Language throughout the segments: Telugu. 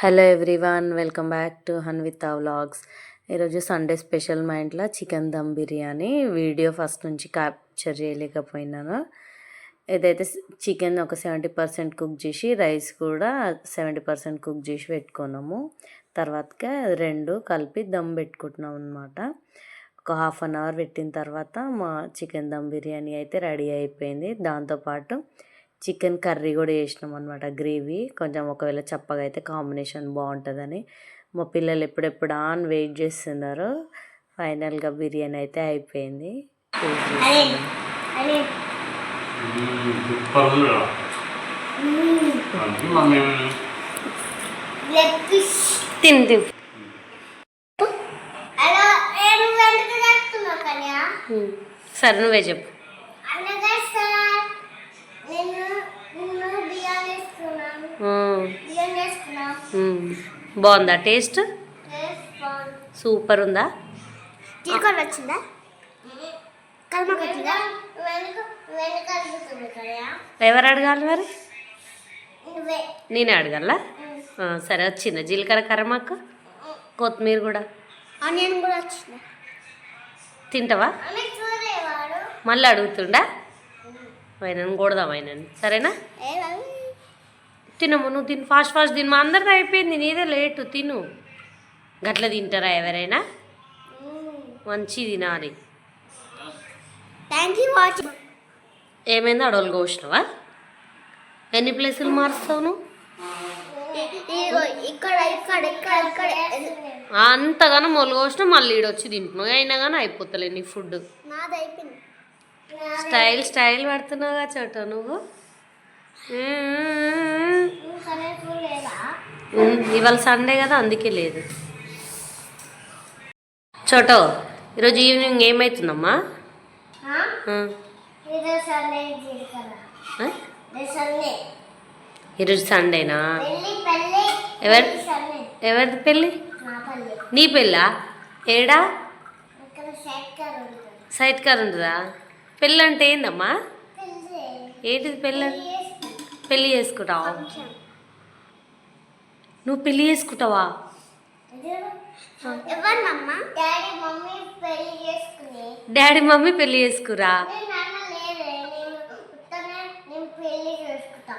Hello everyone welcome back to Hanvitha vlogs ఈరోజు సండే స్పెషల్ మా ఇంట్లో chicken dum biryani video first నుంచి క్యాప్చర్ చేయలేకపోయినాను. ఏదైతే చికెన్ ఒక సెవెంటీ పర్సెంట్ కుక్ చేసి రైస్ కూడా సెవెంటీ పర్సెంట్ కుక్ చేసి పెట్టుకున్నాము. తర్వాతగా రెండు కలిపి దమ్ పెట్టుకుంటున్నాం అనమాట ఒక హాఫ్ అన్ అవర్ పెట్టిన తర్వాత మా చికెన్ దమ్ బిర్యానీ అయితే రెడీ అయిపోయింది. దాంతోపాటు చికెన్ కర్రీ కూడా చేసినాం అనమాట గ్రేవీ. కొంచెం ఒకవేళ చప్పగా అయితే కాంబినేషన్ బాగుంటుందని. మా పిల్లలు ఎప్పుడెప్పుడా అని వెయిట్ చేస్తున్నారు. ఫైనల్గా బిర్యానీ అయితే అయిపోయింది. తిన్ తిన్. సరే నువ్వే చెప్పు అనగా సార్ నేను నేను బిర్యానీ వేసుకున్నాను మ్మ్. బిర్యానీ వేసుకున్నాను మ్మ్. బాగుందా టేస్ట్? సూపర్ ఉందా వచ్చిందా ఎవరు అడగాలి మరి? నేనే అడగాల? సరే వచ్చిందా జీలకర్ర కరమాకు కొత్తిమీర కూడా? ఆనియన్ కూడా వచ్చిందా. తింటావా? మళ్ళీ అడుగుతుండా? అయినని కొడదాం అయినని సరేనా? తినము నువ్వు తిను ఫాస్ట్ ఫాస్ట్ తిను. మా అందరిది అయిపోయింది నీదే లేటు తిను. గట్ల తింటారా ఎవరైనా. మంచి తినాలి. ఏమైంది? అడవులు కోసినావా? ఎన్ని ప్లేసులు మారుస్తావు నువ్వు? అంతగానో మొలు కోసినా మళ్ళీ ఈడొచ్చి తింటున్నావు. అయినా కానీ అయిపోతలే నీ ఫుడ్. స్టైల్ స్టైల్ పడుతున్నావుగా చోట నువ్వు. ఇవాళ సండే కదా అందుకే లేదు. చోటో ఈరోజు ఈవినింగ్ ఏమవుతుందమ్మా ఈరోజు సండేనా? ఎవరు? ఎవరిది పెళ్ళి? నా పెళ్ళా. ఏడా? సైట్ కార్ ఉంటుందా. పెళ్ళి అంటే ఏందమ్మా? ఏంటిది పెళ్ళి. పెళ్ళి చేసుకుంటావా? నువ్వు పెళ్ళి చేసుకుంటావా? డాడీ మమ్మీ పెళ్ళి చేసుకురా?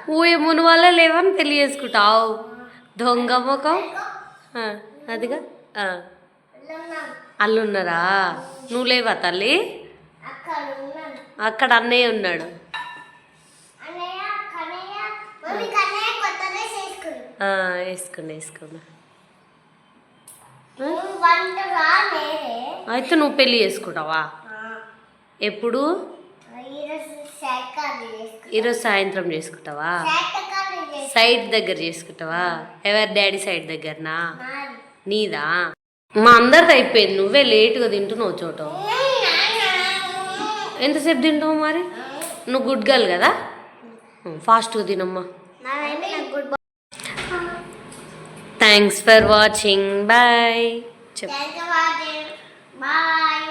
ఊయ మును వల్ల లేవని పెళ్ళి చేసుకుంటావు? దొంగ ముఖం? అదిగా. అల్లున్నారా? నువ్వు లేవా తల్లి? అక్కడ అన్నయ్య ఉన్నాడు. వేసుకోండి వేసుకోండి. అయితే నువ్వు పెళ్ళి చేసుకుంటావా? ఎప్పుడు? ఈరోజు సాయంత్రం చేసుకుంటావా? సైడ్ దగ్గర చేసుకుంటావా? ఎవరి డాడీ సైడ్ దగ్గరనా? నాది. మా అందరిది అయిపోయింది. నువ్వే లేటుగా తింటున్నావు చోట. ఎంతసేపు తింటావు మరి? నువ్వు గుడ్ గర్ల్ కదా? ఫాస్ట్గా తినమ్మా. థ్యాంక్స్ ఫర్ వాచింగ్ బాయ్ చెప్ బాయ్